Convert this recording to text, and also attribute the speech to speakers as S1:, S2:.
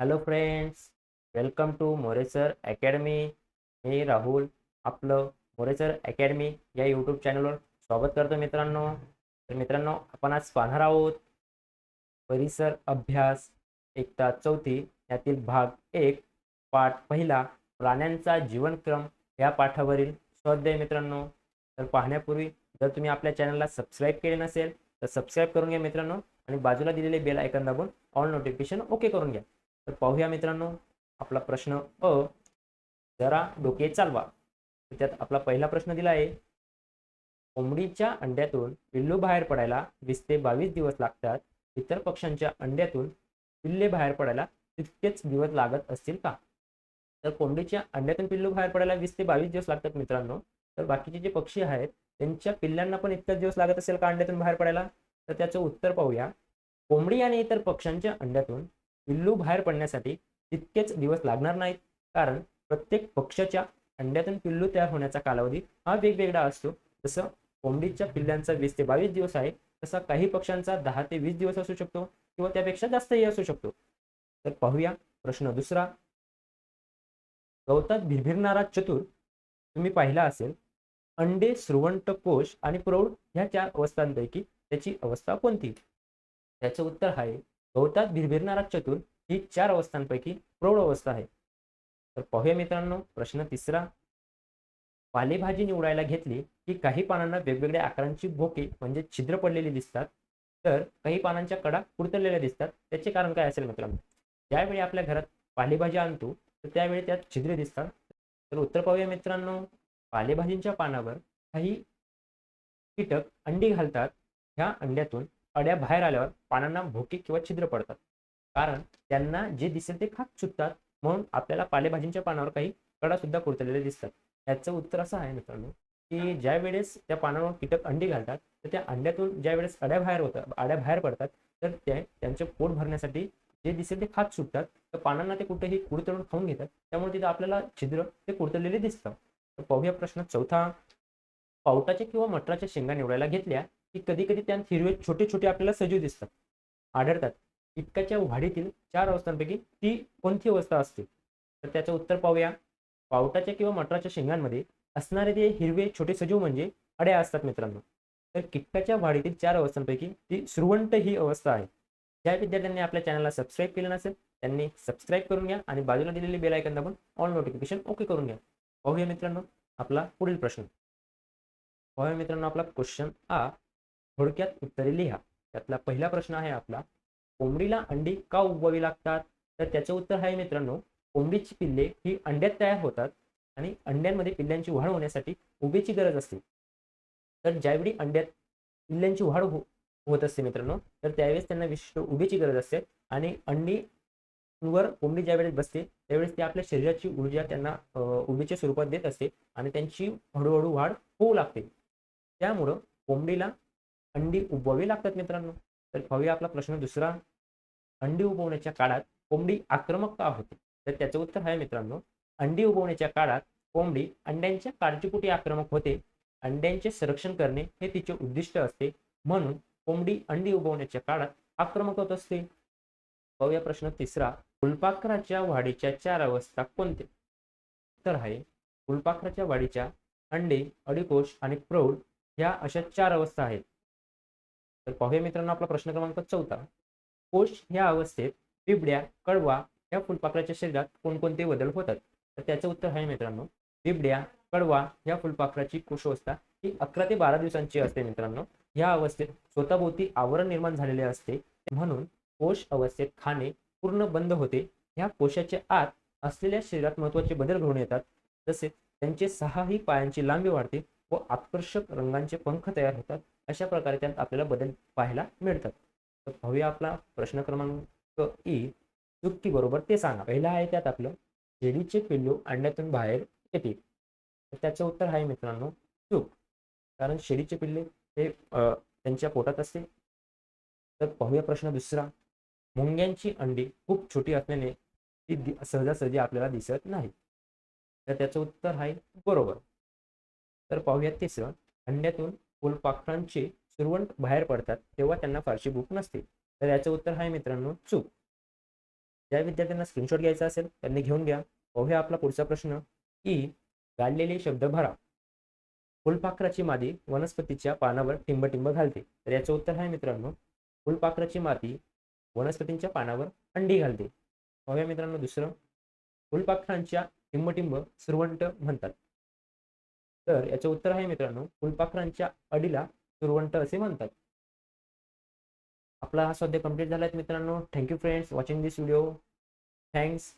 S1: Hello friends welcome to Moresar academy मी राहुल आपलं Moresar academy या YouTube चॅनलवर स्वागत करतो मित्रांनो. तर मित्रांनो आपण आज पाहणार आहोत परिसर अभ्यास एकता चौथी यातील भाग एक पाठ पहिला प्राण्यांचा जीवनक्रम या पाठावरील स्वाध्याय मित्रांनो. तर पाहण्यापूर्वी जर तुम्ही आपल्या चॅनलला सबस्क्राईब केले नसेल तर सबस्क्राईब करून घ्या मित्रांनो आणि बाजूला दिलेले बेल आयकन दाबून ऑल नोटिफिकेशन ओके करून घ्या. तर पाहूया मित्रांनो आपला प्रश्न अ जरा डोके चालवा. तर त्यात आपला पहिला प्रश्न दिला आहे कोंबडीच्या अंड्यातून पिल्लू बाहेर पडायला वीस ते बावीस दिवस लागतात. इतर पक्ष्यांच्या अंड्यातून पिल्ले बाहेर पडायला तितकेच दिवस लागत असतील का? तर कोंबडीच्या अंड्यातून पिल्लू बाहेर पडायला वीस ते बावीस दिवस लागतात मित्रांनो. तर बाकीचे जे पक्षी आहेत त्यांच्या पिल्लांना पण इतकाच दिवस लागत असेल का अंड्यातून बाहेर पडायला? तर त्याचं उत्तर पाहूया. कोंबडी आणि इतर पक्ष्यांच्या अंड्यातून पिल्लू बाहेर पडण्यासाठी तितकेच दिवस लागणार नाहीत. कारण प्रत्येक पक्षाच्या अंड्यातून पिल्लू तयार होण्याचा कालावधी हा वेगवेगळा असतो. जसं कोंबडीच्या पिल्ल्यांचा वीस ते बावीस दिवस आहे तसा काही पक्ष्यांचा दहा ते वीस दिवस असू शकतो किंवा त्यापेक्षा जास्तही असू शकतो. तर पाहूया प्रश्न दुसरा. गवतात भिरभिरणारा चतुर तुम्ही पाहिला असेल अंडे सुरवंट कोश आणि प्रौढ ह्या चार अवस्थांपैकी त्याची अवस्था कोणती? त्याचं उत्तर आहे गवतात भिरभिरणारा चतुर ही चार अवस्थांपैकी प्रौढ अवस्था आहे. तर पाहूया मित्रांनो प्रश्न तिसरा. पालेभाजी निवडायला घेतली की काही पानांना वेगवेगळ्या आकारांची भोके म्हणजे छिद्र पडलेली दिसतात. तर काही पानांच्या कडा कुरतरलेल्या दिसतात. त्याचे कारण काय असेल मित्रांनो? ज्यावेळी आपल्या घरात पालेभाजी आणतो तर त्यावेळी त्यात छिद्रे दिसतात. तर उत्तर पाहूया मित्रांनो. पालेभाजींच्या पानावर काही कीटक अंडी घालतात. ह्या अंड्यातून अड्या बाहेर आल्यावर पानांना भोके किंवा छिद्र पडतात. कारण त्यांना जे दिसेल ते खात सुटतात. म्हणून आपल्याला पालेभाजींच्या पानावर काही कडा सुद्धा कुरतलेले दिसतात. याचं उत्तर असं आहे मित्रांनो की ज्या वेळेस त्या पानावर कीटक अंडी घालतात तर त्या अंड्यातून ज्या वेळेस अड्या बाहेर होतात अड्या बाहेर पडतात तर ते त्यांचे पोट भरण्यासाठी जे दिसेल ते खात सुटतात. तर पानांना ते कुठेही कुडतळून खाऊन घेतात. त्यामुळे तिथं आपल्याला छिद्र ते कुरतलेले दिसतं. तर पाहूया प्रश्न चौथा. पावटाच्या किंवा मटराच्या शेंगा निवडायला घेतल्या की कधी कधी त्यात हिरवे छोटे छोटे आपल्याला सजीव दिसतात आढळतात. इतकाच्या वाढीतील चार अवस्थांपैकी ती कोणती अवस्था असते? तर त्याचं उत्तर पाहूया. पावटाच्या किंवा मटराच्या शेंगांमध्ये असणारे ते हिरवे छोटे सजीव म्हणजे अड्या असतात मित्रांनो. तर किटकाच्या वाढीतील चार अवस्थांपैकी ती सुरवंट ही अवस्था आहे. ज्या विद्यार्थ्यांनी आपल्या चॅनलला सबस्क्राईब केलं नसेल त्यांनी सबस्क्राईब करून घ्या आणि बाजूला दिलेली बेल आयकन दाबून ऑल नोटिफिकेशन ओके करून घ्या. पाहूया मित्रांनो आपला पुढील प्रश्न. पाहूया मित्रांनो आपला क्वेश्चन आ. थोडक्यात उत्तरे लिहा. त्यातला पहिला प्रश्न आहे आपला कोंबडीला अंडी का उगवावी लागतात? तर त्याचं उत्तर आहे मित्रांनो कोंबडीची पिल्ले ही अंड्यात तयार होतात आणि अंड्यांमध्ये पिल्ल्यांची वाढ होण्यासाठी उभेची गरज असते. तर ज्यावेळी अंड्यात पिल्ल्यांची वाढ हो होत असते मित्रांनो तर त्यावेळेस त्यांना विशिष्ट उभेची गरज असते आणि अंडी वर कोंबडी ज्यावेळेस बसते त्यावेळेस ती आपल्या शरीराची ऊर्जा त्यांना उभेच्या स्वरूपात देत असते आणि त्यांची हळूहळू वाढ होऊ लागते. त्यामुळं कोंबडीला अंडी उबवावी लागतात मित्रांनो. तर पाहूया आपला प्रश्न दुसरा. अंडी उबवण्याच्या काळात कोंबडी आक्रमक का होते? तर त्याचं उत्तर आहे मित्रांनो अंडी उबवण्याच्या काळात कोंबडी अंड्यांच्या काळजीपुटी आक्रमक होते. अंड्यांचे संरक्षण करणे हे तिचे उद्दिष्ट असते. म्हणून कोंबडी अंडी उबवण्याच्या काळात आक्रमक होत असते. पाहूया प्रश्न तिसरा. फुलपाखराच्या वाढीच्या चार अवस्था कोणते तर आहे फुलपाखराच्या वाढीच्या अंडे अडिकोश आणि प्रौढ ह्या अशा चार अवस्था आहेत. तर पाहूया मित्रांनो आपला प्रश्न क्रमांक चौथा. कोश ह्या अवस्थेत बिबड्या कडवा या फुलपाखराच्या शरीरात कोणकोणते बदल होतात? तर त्याचं उत्तर आहे मित्रांनो बिबड्या कडवा या फुलपाखराची कोशावस्था ही अकरा ते बारा दिवसांची असते मित्रांनो. या अवस्थेत स्वतःभोवती आवरण निर्माण झालेले असते. म्हणून कोश अवस्थेत खाणे पूर्ण बंद होते. ह्या कोशाच्या आत असलेल्या शरीरात महत्त्वाचे बदल घडून येतात. तसेच त्यांचे सहाही पायांची लांबी वाढते व आकर्षक रंगांचे पंख तयार होतात. अशा प्रकारे त्यात आपल्याला बदल पाहायला मिळतात. तर पाहूया आपला प्रश्न क्रमांक ई चुकी बरोबर ते सांगा. पहिला आहे त्यात आपलं शेळीचे पिल्लू अंड्यातून बाहेर येते. तर त्याचं उत्तर आहे मित्रांनो चूक. कारण शेळीचे पिल्ले हे त्यांच्या पोटात असते. तर पाहूया प्रश्न दुसरा. मुंग्यांची अंडी खूप छोटी असल्याने ती सहजासहजी आपल्याला दिसत नाही. तर त्याचं उत्तर आहे बरोबर. तर पाहूया तिसरं. अंड्यातून फुलपाखरांचे सुरवंट बाहेर पडतात तेव्हा त्यांना फारशी भूक नसते. तर याचं उत्तर आहे मित्रांनो चूक. ज्या विद्यार्थ्यांना स्क्रीनशॉट घ्यायचा असेल त्यांनी घेऊन घ्या. पाहूया आपला पुढचा प्रश्न की गाडलेले शब्द भरा. फुलपाखराची मादी वनस्पतीच्या पानावर टिंब घालते. तर याचं उत्तर आहे मित्रांनो फुलपाखराची मादी वनस्पतींच्या पानावर अंडी घालते. पाहूया मित्रांनो दुसरं. फुलपाखरांच्या टिंबटिंब सुरवंट म्हणतात. तर याचं उत्तर आहे मित्रांनो फुलपाखरांच्या अडीला सुरवंट असे म्हणतात. आपला हा स्वाध्याय कंप्लीट झाला आहे मित्रांनो thank you friends watching this video thanks